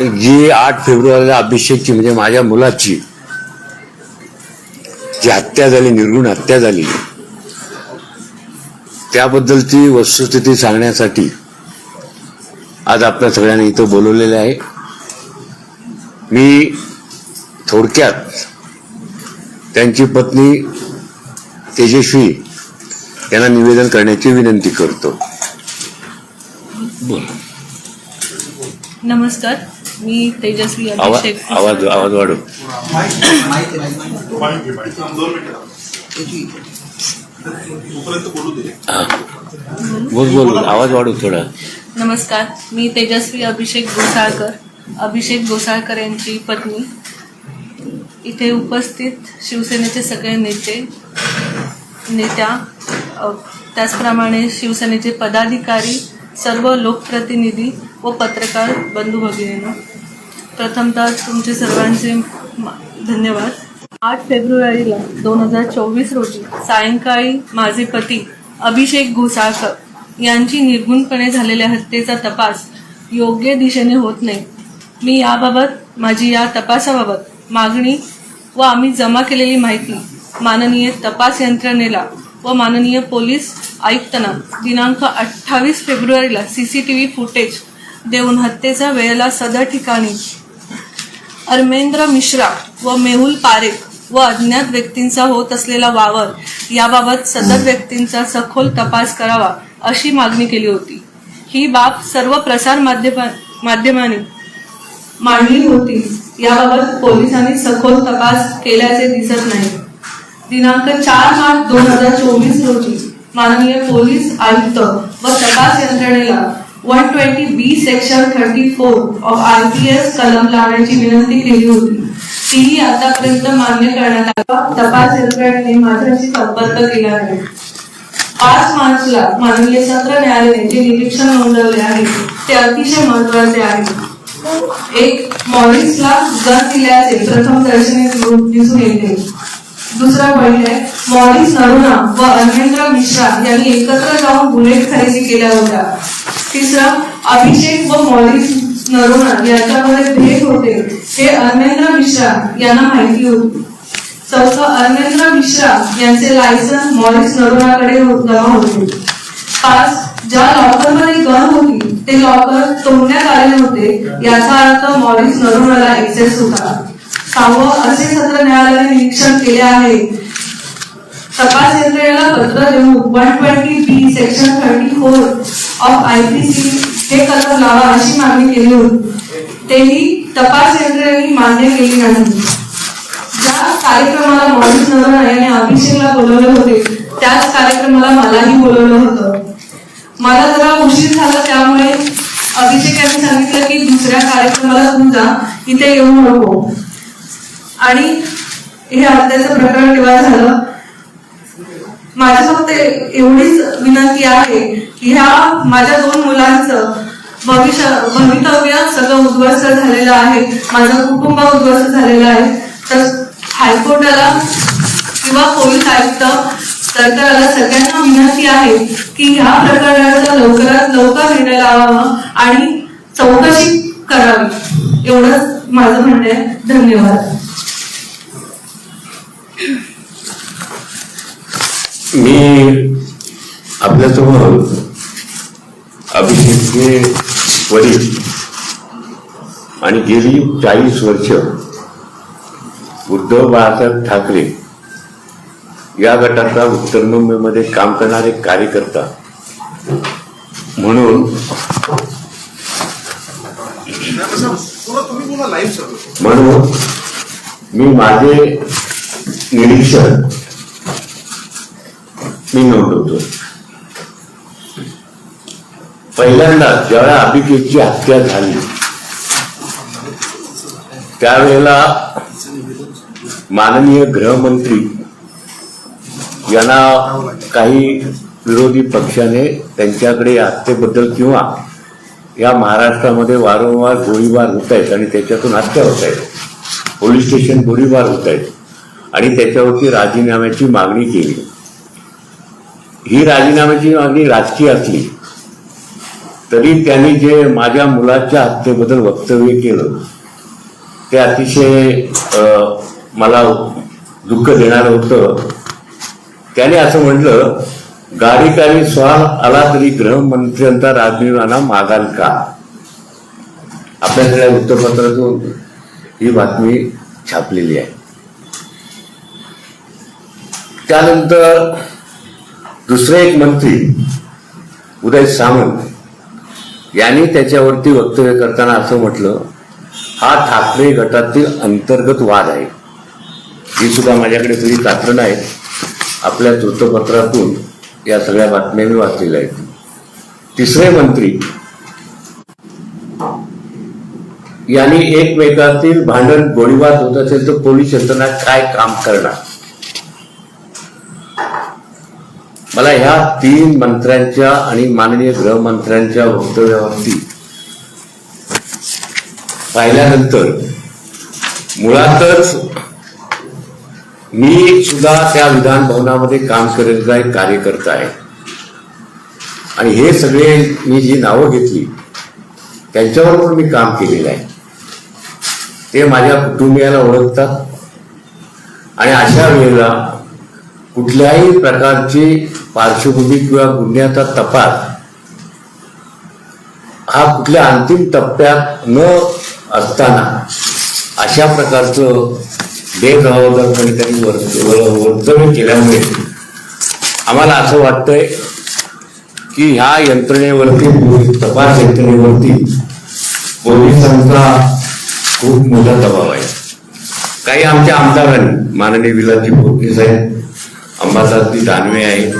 जी आठ फेब्रुवारीला अभिषेकची म्हणजे माझ्या मुलाची जी हत्या झाली निर्गुण हत्या झाली त्याबद्दलची वस्तुस्थिती सांगण्यासाठी आज आपल्या सगळ्यांनी इथं बोलवलेले आहे. मी थोडक्यात त्यांची पत्नी तेजस्वी यांना निवेदन करण्याची विनंती करतो. बोल नमस्कार. मी तेजस्वी अभिषेक. आवाज आवाज वाढव. बोलू बोल आवाज वाढव थोडा. नमस्कार मी तेजस्वी अभिषेक गोसाळकर. अभिषेक गोसाळकर यांची पत्नी. इथे उपस्थित शिवसेनेचे सगळे नेते नेत्या त्याचप्रमाणे शिवसेनेचे पदाधिकारी सर्व लोकप्रतिनिधी व पत्रकार बंधू भगिनींना प्रथमतः तुमचे सर्वांचे धन्यवाद. आठ फेब्रुवारीला दोन हजार चोवीस रोजी सायंकाळी माझे पती अभिषेक घोसाळकर यांची निर्गुणपणे झालेल्या हत्येचा तपास योग्य दिशेने होत नाही. मी याबाबत माझी या तपासाबाबत मागणी व आम्ही जमा केलेली माहिती माननीय तपास यंत्रणेला व माननीय पोलीस आयुक्तांना दिनांक अठ्ठावीस फेब्रुवारीला C C T V footage देऊन हत्येच्या वेळेला सदर ठिकाणी अर्मेंद्र मिश्रा व मेहुल पारेख व अज्ञात व्यक्तींचा होत असलेला वावर याबाबत सदर व्यक्तींचा सखोल तपास करावा अशी मागणी केली होती. ही बाब सर्व प्रसार माध्यमा माध्यमांनी मांडली होती. याबाबत पोलिसांनी सखोल तपास केल्याचे दिसत नाही. दिनांक चार मार्च दोन हजार चोवीस रोजी माननीय पोलीस आयुक्त व तपास यंत्रणेला one twenty B section thirty four of RPS कलम लावण्याची विनंती केली होती. तीही आतापर्यंत मान्य करण्यात आला. तपास यंत्रणेने माझ्याशी संपर्क केला आहे. पाच मार्चला माननीय सत्र न्यायालयाने जे निरीक्षण नोंदवले आहे. ते अतिशय महत्त्वाचे आहे. एक मॉरिसला गन दिल्याचे प्रथम दर्शनी दिसून येते. दुसरा पॉइंट मॉरिस नरुणा व अरविंद्र मिश्रा यांनी एकत्र जाऊन बुलेट खरेदी केल्या होत्या. तिसरा अभिषेक व मॉरिस नरोना यांच्यामध्ये भेद होते. हे अरविंद्र मिश्रा यांना माहिती होती. चौथं अरविंद्र मिश्रा यांचे लायसन मॉरिस नरोनाकडे हो-, जमा होते. पाच ज्या लॉकरमध्ये गन होती ते लॉकर तोडण्यात आले होते. याचा अर्थ मॉरिस नरुणाला एक्सेस होता. सहावं असे सत्र न्यायालयाने निरीक्षण केले आहे. तपास यंत्रणेला पत्र देऊन one twenty B section thirty four of I P C हे कलम लावा अशी मागणी केली होती. तेही तपास यंत्रणेने मान्य केली नाही. ज्या कार्यक्रमाला मॉरिस नरवणे याने अभिषेकला बोलवले होते त्याच कार्यक्रमाला मलाही बोलवलं होतं. मला जरा उशीर झाला त्यामुळे अभिषेक यांनी सांगितलं की दुसऱ्या कार्यक्रमाला तुमचा इथे येऊ नको. आणि हे हत्याचं प्रकरण तेव्हा झालं. माझ्या फक्त एवढीच विनंती आहे की ह्या माझ्या दोन मुलांचं भविष्य भवितव्य सगळं उद्ध्वस्त झालेलं आहे. माझं कुटुंब उद्ध्वस्त झालेलं आहे. तर हायकोर्टाला किंवा पोलीस आयुक्त सरकारला सगळ्यांना विनंती आहे की ह्या प्रकरणाचा लवकरात लवकर निर्णय लावावा आणि चौकशी करावी. एवढंच माझं म्हणणं आहे. धन्यवाद. मी आपल्यासमोर अभिषेकचे वडील आणि गेली चाळीस वर्ष उद्धव बाळासाहेब ठाकरे या गटाचा उत्तर मुंबईमध्ये काम करणारे कार्यकर्ता. म्हणून म्हणून मी माझे निरीक्षण मी नोंदवतो. पहिल्यांदा ज्यावेळेला अभिजितची हत्या झाली त्यावेळेला माननीय गृहमंत्री यांना काही विरोधी पक्षाने त्यांच्याकडे हत्येबद्दल किंवा या महाराष्ट्रामध्ये वारंवार गोळीबार होत आहेत आणि त्याच्यातून हत्या होत आहेत पोलीस स्टेशन गोळीबार होत आहेत आणि त्याच्यावरती राजीनाम्याची मागणी केली. ही राजीनाम्याची मागणी राजकीय असली तरी त्यांनी जे माझ्या मुलाच्या हत्येबद्दल वक्तव्य केलं ते अतिशय मला दुःख देणारं होतं. त्याने असं म्हटलं गाडीकारी स्वाल आला तरी गृहमंत्र्यांचा राजीनामा मागाल का? आपल्या सगळ्या वृत्तपत्रातून ही बातमी छापलेली आहे. त्यानंतर दुसरे एक मंत्री उदय सामंत यांनी त्याच्यावरती वक्तव्य करताना असं म्हटलं हा ठाकरे गटातील अंतर्गत वाद आहे. ही सुद्धा माझ्याकडे तुझी कात्रणं आहेत आपल्या वृत्तपत्रातून या सगळ्या बातम्या मी वाचलेल्या आहेत. तिसरे मंत्री यांनी एकमेकातील भांडण गोळीबार होत असेल तर पोलीस यंत्रणा काय काम करणार? मला ह्या तीन मंत्र्यांच्या आणि माननीय गृहमंत्र्यांच्या वक्तव्यावरती पाहिल्यानंतर मुळातच मी सुद्धा त्या विधान भवनामध्ये काम करण्याचा एक कार्यकर्ता आहे. आणि हे सगळे मी जी नावं घेतली त्यांच्याबरोबर मी काम केलेलं आहे. ते माझ्या कुटुंबियाला ओळखतात. आणि अशा वेळेला कुठल्याही प्रकारची पार्श्वभूमी किंवा गुन्ह्याचा तपास हा कुठल्या अंतिम टप्प्यात न असताना अशा प्रकारचं बेजबाबदारपणे त्यांनी वर्त- व- केल्यामुळे आम्हाला असं वाटतंय की ह्या यंत्रणेवरती तपास यंत्रणेवरती पोलिसांचा खूप मोठा दबाव आहे. काही आमच्या आमदारांनी माननीय विलाजी पोटके साहेब अंबादासजी दानवे आहेत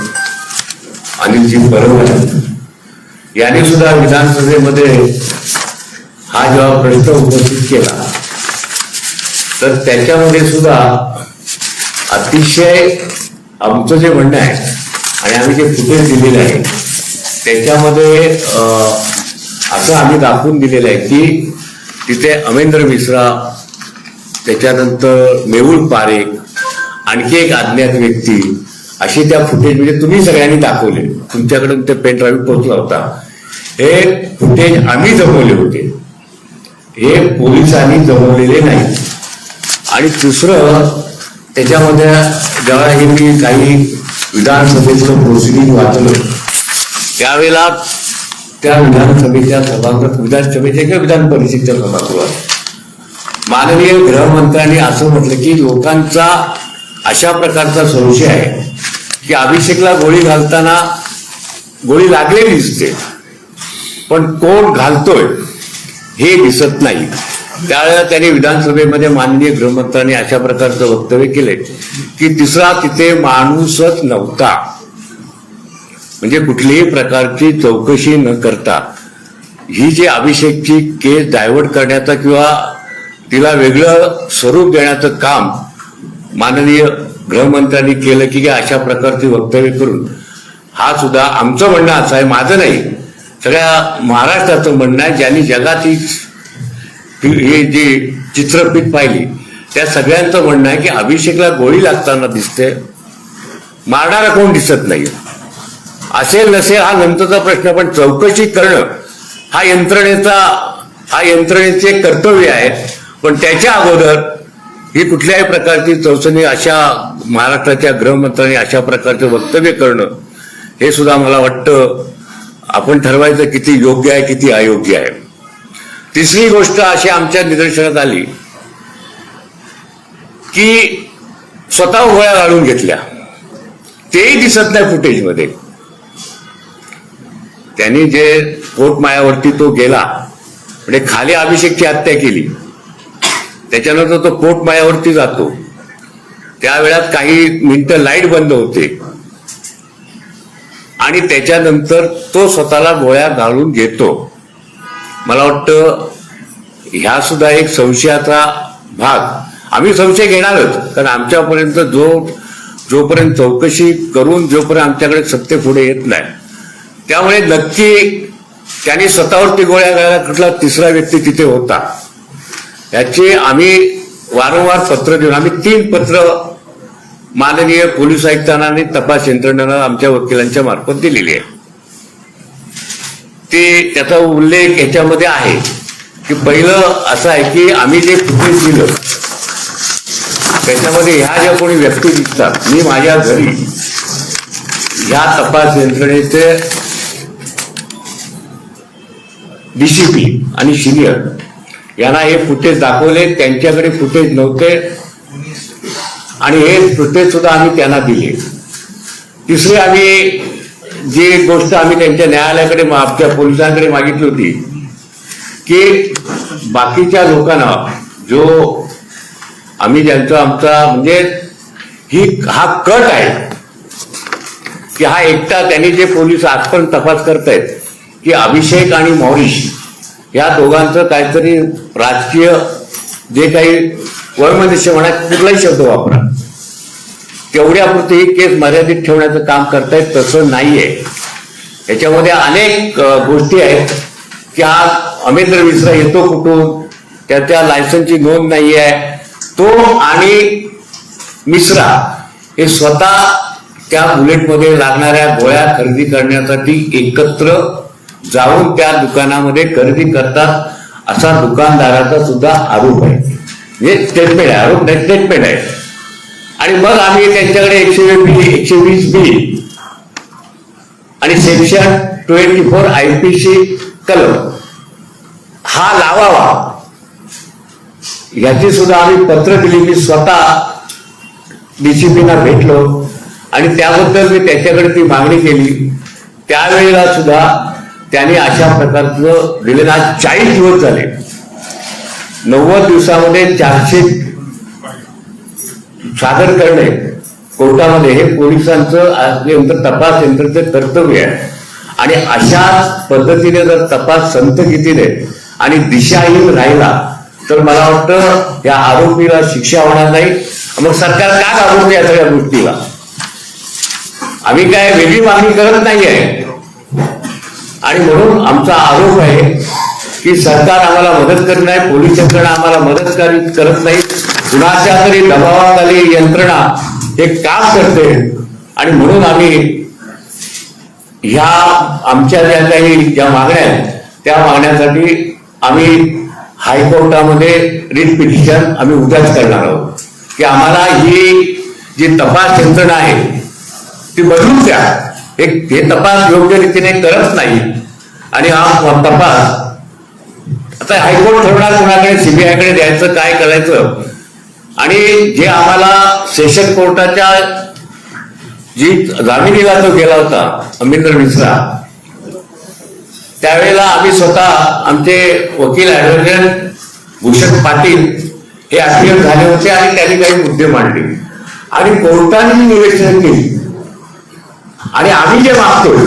अनिलजी परब आहेत यांनी सुद्धा विधानसभेमध्ये हा जेव्हा प्रश्न उपस्थित केला तर त्याच्यामध्ये सुद्धा अतिशय आमचं जे म्हणणं आहे आणि आम्ही जे फुटेज दिलेलं आहे त्याच्यामध्ये अं, असं आम्ही दाखवून दिलेलं आहे की तिथे अमेंद्र मिश्रा त्याच्यानंतर मेहुल पारेख आणखी एक अज्ञात व्यक्ती अशी त्या फुटेज म्हणजे तुम्ही सगळ्यांनी दाखवले. तुमच्याकडून ते पेन ड्राईव्ह पोहोचला होता. हे फुटेज आम्ही जमवले होते. हे पोलिसांनी जमवलेले नाही. आणि दुसरं त्याच्यामध्ये जेव्हा हे मी काही विधानसभेचं प्रोसिडिंग वाचलं त्यावेळेला त्या विधानसभेच्या सभागृहात विधानसभेच्या किंवा विधान परिषदेच्या सभागृहात. माननीय गृहमंत्र्यांनी असं म्हटलं की लोकांचा अशा प्रकारचा संशय आहे की अभिषेकला गोळी घालताना गोळी लागलेली दिसते. पण कोण घालतोय हे दिसत नाही. त्यावेळेला त्याने विधानसभेमध्ये माननीय गृहमंत्र्यांनी अशा प्रकारचं वक्तव्य केले की तिसरा तिथे माणूसच नव्हता. म्हणजे कुठलीही प्रकारची चौकशी न करता ही जी अभिषेकची केस डायव्हर्ट करण्याचा किंवा तिला वेगळं स्वरूप देण्याचं काम माननीय गृहमंत्र्यांनी केलं की अशा प्रकारची वक्तव्य करून. हा सुद्धा आमचं म्हणणं असं आहे माझं नाही. सगळ्या महाराष्ट्राचं म्हणणं आहे ज्यांनी जगात ही जे जी पाहिली त्या सगळ्यांचं म्हणणं आहे की अभिषेकला गोळी लागताना दिसते मारणारा कोण दिसत नाही असेल नसेल हा नंतरचा प्रश्न पण चौकशी करणं हा यंत्रणेचा हा यंत्रणेचे कर्तव्य आहे. पण त्याच्या अगोदर ही कुठल्याही प्रकारची चौचनी अशा महाराष्ट्राच्या गृहमंत्र्यांनी अशा प्रकारचं वक्तव्य करणं हे सुद्धा मला वाटतं आपण ठरवायचं किती योग्य आहे किती अयोग्य आहे. तिसरी गोष्ट अशी आमच्या निदर्शनात आली की स्वतः गोळ्या घालून घेतल्या. तेही दिसत नाही फुटेजमध्ये. त्यांनी जे पोटमायावरती तो गेला म्हणजे खाली अभिषेकची हत्या केली. त्याच्यानंतर तो पोटमायावरती जातो. त्या वेळात काही मिनिटं लाइट बंद होते. आणि त्याच्यानंतर तो स्वतःला गोळ्या घालून घेतो. मला वाटतं ह्या सुद्धा एक संशयाचा भाग. आम्ही संशय घेणारच कारण आमच्यापर्यंत जो जोपर्यंत चौकशी करून जोपर्यंत आमच्याकडे सत्य पुढे येत नाही. त्यामुळे नक्की त्याने स्वतःवरती गोळ्या घालायला कुठला तिसरा व्यक्ती तिथे होता. याचे आम्ही वारंवार पत्र देऊन आम्ही तीन पत्र माननीय पोलीस आयुक्तांना आणि तपास यंत्रणेला आमच्या वकिलांच्या मार्फत दिलेली आहे ते त्याचा उल्लेख याच्यामध्ये आहे की पहिलं असं आहे की आम्ही जे फुटेज दिलं त्याच्यामध्ये ह्या ज्या कोणी व्यक्ती दिसतात मी माझ्या घरी या तपास यंत्रणेचे डीसीपी आणि सिनियर यांना हे फुटेज दाखवले त्यांच्याकडे फुटेज नव्हते. आणि हे फुटेज सुद्धा आम्ही त्यांना दिले. तिसरी आम्ही जी गोष्ट आम्ही त्यांच्या न्यायालयाकडे मा- आमच्या पोलिसांकडे मागितली होती की बाकीच्या लोकांना जो आम्ही ज्यांचा आमचा म्हणजे ही हा कट आहे की हा एकटा त्यांनी जे पोलीस आज पण तपास करतायत की अभिषेक आणि मौरिश या दोघांचं काहीतरी राजकीय जे काही वैमनस्य म्हणा कुठलाही शब्द वापरा. तेवढ्यापुरती ही केस मर्यादित ठेवण्याचं काम करतायत तसं नाहीये. याच्यामध्ये अनेक गोष्टी आहेत की आज अमेंद्र मिश्रा येतो कुठून त्याच्या लायसनची नोंद नाही आहे तो आणि मिश्रा हे स्वतः त्या बुलेटमध्ये लागणाऱ्या गोळ्या खरेदी करण्यासाठी एकत्र जाऊन त्या दुकानामध्ये खरेदी करतात असा दुकानदाराचा सुद्धा आरोप आहे. म्हणजे स्टेटमेंट आहे आरोप नाही स्टेटमेंट आहे. आणि मग आम्ही त्यांच्याकडे एकशे बी एकशे वीस बी आणि section twenty four I P C कलम हा लावावा. याची सुद्धा आम्ही पत्र दिली मी स्वतः डीसीपीना भेटलो. आणि त्याबद्दल मी त्याच्याकडे ती मागणी केली. त्यावेळेला सुद्धा त्याने अशा प्रकारचं दिलेलं आज चाळीस दिवस झाले. नव्वद दिवसामध्ये चारशे सादर करणे कोर्टामध्ये हे पोलिसांचं यंत्र तपास यंत्रचं कर्तव्य आहे. आणि अशा पद्धतीने जर तपास संत गीतीने आणि दिशाहीन राहिला तर मला वाटतं या आरोपीला शिक्षा होणार नाही. मग सरकार का घाबरते या सगळ्या गोष्टीला? आम्ही काय वेगळी मागणी करत नाही आहे आणि म्हणून आमचा आरोप आहे की सरकार आम्हाला मदत करत नाही पोलीस यंत्रणा आम्हाला मदत करी- करत नाही कुणाच्या तरी दबावाखाली यंत्रणा हे काम करते. आणि म्हणून आम्ही ह्या आमच्या ज्या काही ज्या मागण्या आहेत त्या मागण्यासाठी आम्ही हायकोर्टामध्ये रिट पिटिशन आम्ही उद्याच करणार आहोत. की आम्हाला ही जी तपास यंत्रणा आहे ती बदलून द्या. एक हे तपास योग्य रीतीने करत नाही. आणि हा तपास आता हायकोर्ट ठरवणार कुणाकडे सीबीआयकडे द्यायचं काय करायचं? आणि जे आम्हाला सेशन कोर्टाच्या जी जामिनीला तो गेला होता अमिंद्र मिश्रा त्यावेळेला आम्ही स्वतः आमचे वकील ऍडव्होकेट भूषण पाटील हे अपियर झाले होते आणि त्यांनी काही मुद्दे मांडले. आणि कोर्टाने निवेदन केली. आणि आम्ही जे मागतोय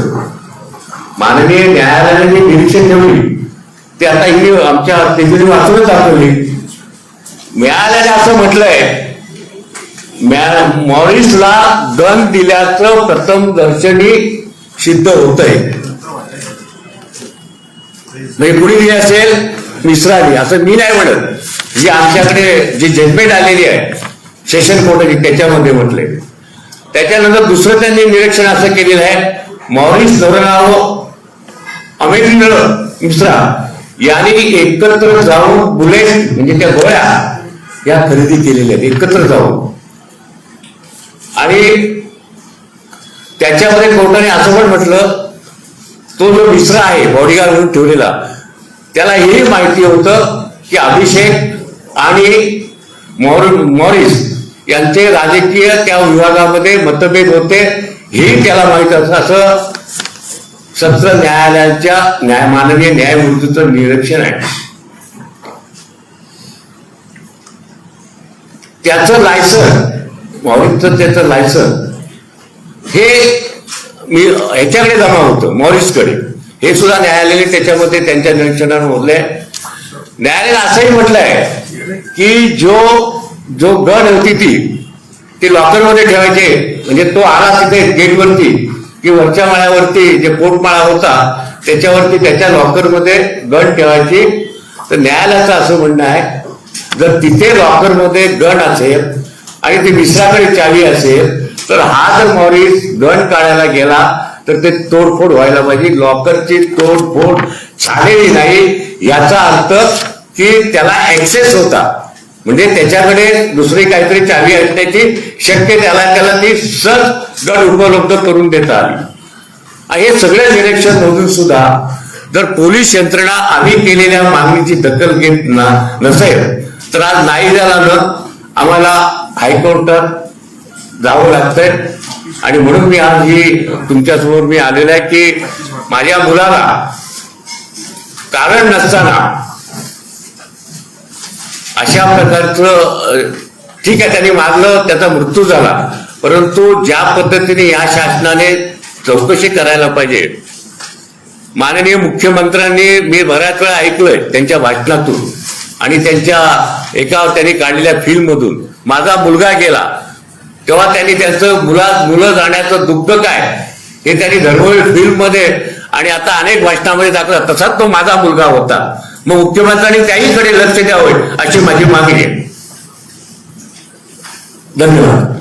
माननीय न्यायालयाने जी निरीक्षण ठेवली ते आता ही आमच्या तेजूने वाचूनच दाखवली. न्यायालयाने असं म्हटलंय मॉरिसला दंड दिल्याचं प्रथम दर्शनी सिद्ध होत आहे म्हणजे कुणी दिली असेल? मिश्राने असं मी नाही म्हणत. जी आमच्याकडे जी जजमेंट आलेली आहे सेशन कोर्टाची त्याच्यामध्ये म्हटले त्याच्यानंतर दुसरं त्यांनी निरीक्षण असं केलेलं आहे मॉरिस धोरणावर अमेरिंद्र मिश्रा यांनी एकत्र जाऊन बुलेट म्हणजे त्या गोळ्या या खरेदी केलेल्या आहेत. एकत्र जाऊन. आणि त्याच्यामध्ये कोर्टाने असं पण म्हटलं तो जो मिश्रा आहे बॉडीगार्ड म्हणून ठेवलेला त्याला हे माहिती होतं की अभिषेक आणि मॉर मॉरिस यांचे राजकीय त्या विभागामध्ये मतभेद होते हे त्याला माहीत असं असं सत्र न्यायालयाच्या न्याय माननीय न्यायमूर्तीचं निरीक्षण आहे. त्याचं लायसन मॉरिसचं त्याचं लायसन हे मी ह्याच्याकडे जमा होतं मॉरिसकडे. हे सुद्धा न्यायालयाने त्याच्यामध्ये त्यांच्या निरीक्षणावर मोजले न्यायालयाने असंही म्हटलंय की जो जो गण होती ती ती लॉकरमध्ये ठेवायचे म्हणजे तो आला तिथे गेटवरती की वरच्या माळ्यावरती जे पोटमाळा होता त्याच्यावरती त्याच्या लॉकरमध्ये गण ठेवायची. तर न्यायालयाचं असं म्हणणं आहे जर तिथे लॉकरमध्ये गण असेल आणि ती मिश्राकडे चावी असेल तर हा जर मॉरिस गण काढायला गेला तर ते तोडफोड व्हायला पाहिजे. लॉकरची तोडफोड झालेली नाही. याचा अर्थ की त्याला ऍक्सेस होता. म्हणजे त्याच्याकडे दुसरी काहीतरी चावी असण्याची शक्य त्याला त्याला ती सहज गड उपलब्ध करून देता आली हे सगळ्या निरीक्षण मधून सुद्धा जर पोलीस यंत्रणा आम्ही केलेल्या मागणीची दखल घेत ना नसेल तर आज नाही झाल्यानं आम्हाला हायकोर्टात जावं लागतंय. आणि म्हणून मी आज ही तुमच्यासमोर मी आलेला आहे की माझ्या मुलाला कारण नसताना अशा प्रकारचं ठीक आहे त्यांनी मारलं त्याचा मृत्यू झाला. परंतु ज्या पद्धतीने या शासनाने चौकशी करायला पाहिजे माननीय मुख्यमंत्र्यांनी मी बऱ्याच वेळा ऐकलंय त्यांच्या भाषणातून आणि त्यांच्या एका त्यांनी काढलेल्या फिल्ममधून. माझा मुलगा गेला. तेव्हा त्यांनी त्यांचं मुला मुलं जाण्याचं दुःख काय हे त्यांनी धर्मवीर फिल्ममध्ये आणि आता अनेक भाषणामध्ये दाखवला. तसाच तो माझा मुलगा होता. मग मुख्यमंत्र्यांनी त्याहीकडे लक्ष द्यावं अशी माझी मागणी आहे. धन्यवाद.